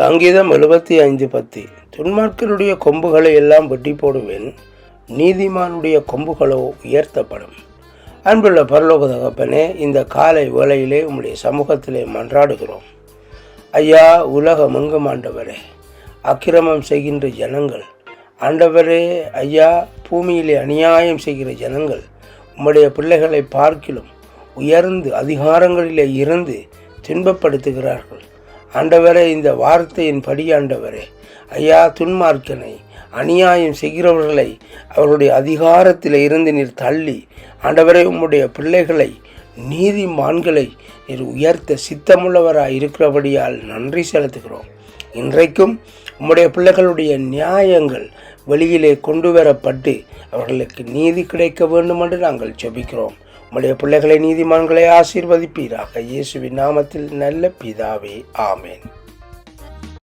சங்கீதம் எழுபத்தி ஐந்து பத்து. துன்மார்க்கருடைய கொம்புகளை எல்லாம் வெட்டி போடுவேன். நீதிமானுடைய கொம்புகளோ உயர்த்தப்படும். அன்புள்ள பரலோக தகப்பனே இந்த காலை வேளையிலே உம்முடைய சமூகத்திலே மன்றாடுகிறோம். ஐயா உலகம் எங்கும் ஆண்டவரே? அக்கிரமம் செய்கின்ற ஜனங்கள். ஆண்டவரே ஐயா பூமியிலே அநியாயம் செய்கிற ஜனங்கள். உம்முடைய பிள்ளைகளை பார்க்கிலும் உயர்ந்து அதிகாரங்களிலே இருந்து துன்பப்படுத்துகிறார்கள். ஆண்டவரே இந்த வார்த்தையின் படி ஆண்டவரே ஐயா துன்மார்க்கனை அநியாயம் செய்கிறவர்களை அவருடைய அதிகாரத்தில் இருந்து நீர் தள்ளி ஆண்டவரே உம்முடைய பிள்ளைகளை நீதிமான்களை நீர் உயர்த்த சித்தமுள்ளவராக இருக்கிறபடியால் நன்றி செலுத்துகிறோம். இன்றைக்கும் உம்முடைய பிள்ளைகளுடைய நியாயங்கள் வெளியிலே கொண்டு வரப்பட்டு அவர்களுக்கு நீதி கிடைக்க வேண்டும் என்று நாங்கள் ஜெபிக்கிறோம். உம்முடைய பிள்ளைகளை நீதிமான்களை ஆசீர்வதிப்பீராக. இயேசுவின் நாமத்தில் நல்ல பிதாவே ஆமேன்.